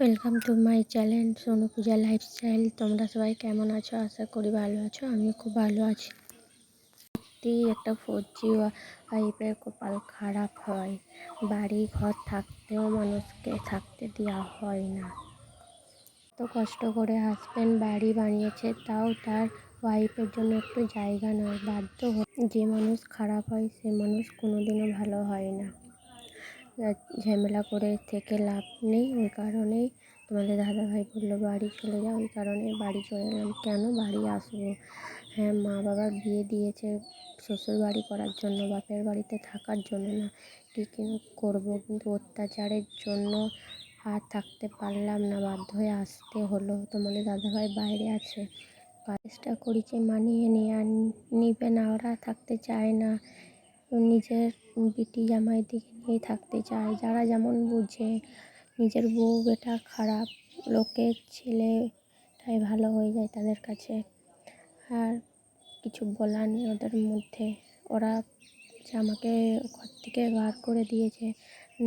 Welcome to my channel Sonu Puja lifestyle তোমরা সবাই কেমন আছো? আশা করি ভালো আছো, আমিও খুব ভালো আছি। সত্যি একটা ফোর জি ওয়াইফের কপাল খারাপ হয়। বাড়ি ঘর থাকতেও মানুষকে থাকতে দেওয়া হয় না। তো কষ্ট করে হাজব্যান্ড বাড়ি বানিয়েছে, তাও তার ওয়াইফের জন্য একটু জায়গা নয়, বাধ্য যে মানুষ খারাপ হয়, সে মানুষ কোনোদিনও ভালো হয় না। ঝামেলা করে থেকে লাভ নেই, ওই কারণেই তোমাদের দাদাভাই বলল, বাড়ি চলে যাও। ওই কারণে বাড়ি চলে এলাম। কেন বাড়ি আসব? হ্যাঁ মা বাবার বিয়ে দিয়েছে শ্বশুর বাড়ি করার জন্য, বাপের বাড়িতে থাকার জন্য না। কী করব? কিন্তু অত্যাচারের জন্য আর থাকতে পারলাম না, বাধ্য হয়ে আসতে হলো। তোমাদের দাদাভাই বাইরে আছে। চেষ্টা করি যে মানিয়ে নিয়ে আর নিবে না, ওরা থাকতে চায় না। নিজের বিটি জামাই দিকে নিয়েই থাকতে চায়। যারা যেমন বুঝে, নিজের বউ বেটা খারাপ লোকের ছেলেটাই ভালো হয়ে যায় তাদের কাছে। আর কিছু বলার নেই ওদের মধ্যে। ওরা যে আমাকে ঘর থেকে বার করে দিয়েছে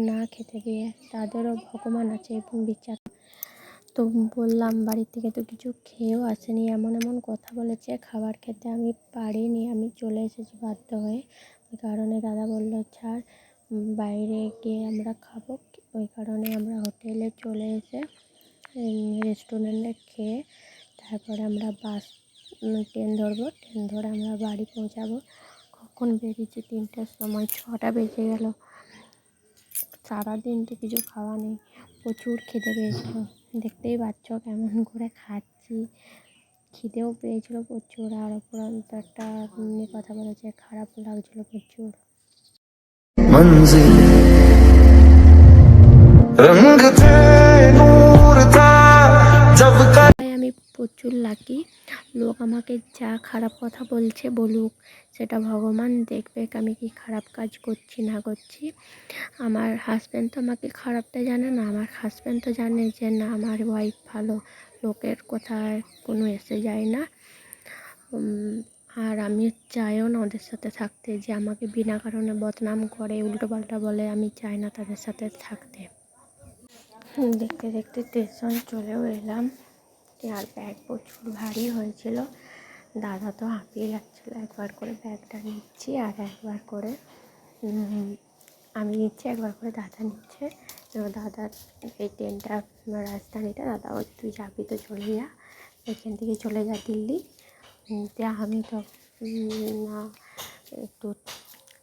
না খেতে দিয়ে তাদেরও ভগবান আছে এবং বিচার। তো বললাম বাড়ি থেকে তো কিছু খেয়েও আসেনি, এমন এমন কথা বলেছে, খাবার খেতে আমি পারিনি, আমি চলে এসেছি বাধ্য হয়ে। ওই কারণে দাদা বলল, ছাড় বাইরে গিয়ে আমরা খাব। ওই কারণে আমরা হোটেলে চলে এসে রেস্টুরেন্টে খেয়ে তারপরে আমরা বাস ট্রেন ধরবো। ট্রেন ধরে আমরা বাড়ি পৌঁছাবো। কখন বেরিয়েছি তিনটার সময়, ছটা বেজে গেল। সারাদিন তো কিছু খাওয়া নেই, প্রচুর খেতে পেয়েছিল। দেখতেই পাচ্ছ কেমন করে খাচ্ছি। খিদেও পেয়েছিল প্রচুর আর উপরন্ত একটা নিয়ে কথা বলেছে খারাপ লাগছিল প্রচুর। আমি প্রচুর লাকি লোক আমাকে যা খারাপ কথা বলছে বলুক সেটা ভগবান দেখবে আমি কি খারাপ কাজ করছি না করছি। আমার হাজব্যান্ড তো আমাকে খারাপটা জানে না আমার হাজব্যান্ড তো জানে যে না আমার ওয়াইফ ভালো। লোকের কোথায় কোনো এসে যায় না। আর আমি চাইও না ওদের সাথে থাকতে যে আমাকে বিনা কারণে বদনাম করে উল্টো পাল্টা বলে আমি চাই না তাদের সাথে থাকতে। দেখতে দেখতে স্টেশন চলেও এলাম। আর ব্যাগ প্রচুর ভারী হয়েছিল। দাদা তো হাঁপিয়ে যাচ্ছিল, একবার করে ব্যাগটা নিচ্ছি আর একবার করে আমি নিচ্ছি, একবার করে দাদা নিচ্ছে। দাদার এই ট্রেনটা রাজধানীটা, দাদা, ওই তুই যাবি তো চলে যা। এখান থেকে চলে যা দিল্লি। আমি তো না, একটু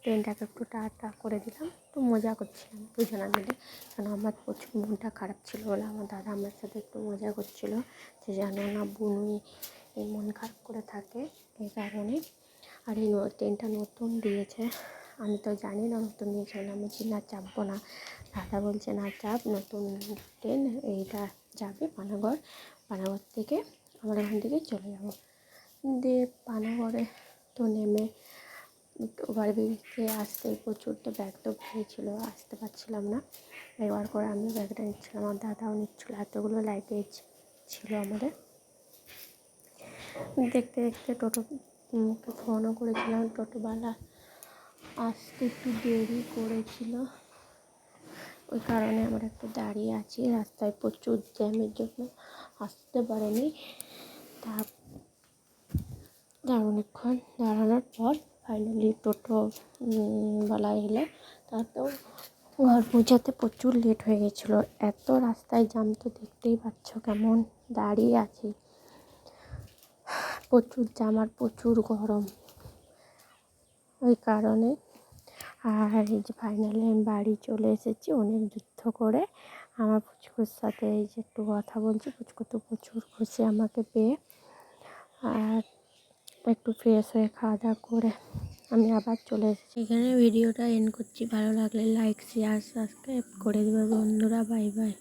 ট্রেনটাকে একটু টাটা করে দিলাম। একটু মজা করছিলাম, দুজনা মিলে। কেন আমার প্রচুর মনটা খারাপ ছিল বলে আমার দাদা আমার সাথে একটু মজা করছিল। যে যেন না বুনুই এই মন খারাপ করে থাকে, এই কারণে। আর এই ট্রেনটা নতুন দিয়েছে। আমি তো জানি না, নতুন দিয়েছে আমি বলছি না চাপবো না। দাদা বলছে, না, চাপ, নতুন ট্রেন, এইটা যাবে পানাগড়। পানাগড় থেকে আমরা ওখান থেকে চলে যাব। দিয়ে পানাগড়ে তো নেমে ওভার ওভারব্রিজে আসতে প্রচুর তো ব্যাগ তো ভরেছিল, আসতে পারছিলাম না। একবার করে আমি ব্যাগটা নিচ্ছিলাম আমার দাদাও নিচ্ছিলো, এতগুলো লাগেজ ছিল আমাদের। দেখতে দেখতে টোটো ফোনও করেছিলাম, টোটোওয়ালা আসতে একটু দেরি করেছিল। ওই কারণে আমরা একটু দাঁড়িয়ে আছি। রাস্তায় প্রচুর জ্যামের জন্য আসতে পারেনি। তা অনেকক্ষণ দাঁড়ানোর পর ফাইনালি টোটো বলা এলো। তাতেও ঘর পৌঁছাতে প্রচুর লেট হয়ে গেছিল। এত রাস্তায় জাম তো দেখতেই পাচ্ছ কেমন দাঁড়িয়ে আছি। প্রচুর জাম আর প্রচুর গরম। ওই কারণে আর এই যে ফাইনালি আমি বাড়ি চলে এসেছি, অনেক যুদ্ধ করে। আমার পুচকুর সাথে এই যে একটু কথা বলছি, পুচকু তো প্রচুর খুশি আমাকে পেয়ে। আর একটু ফ্রেশ হয়ে খাওয়া দাওয়া করে আমি আবার চলে এসেছি। এখানে ভিডিওটা এন্ড করছি। ভালো লাগলে লাইক শেয়ার সাবস্ক্রাইব করে দেবে বন্ধুরা। Bye bye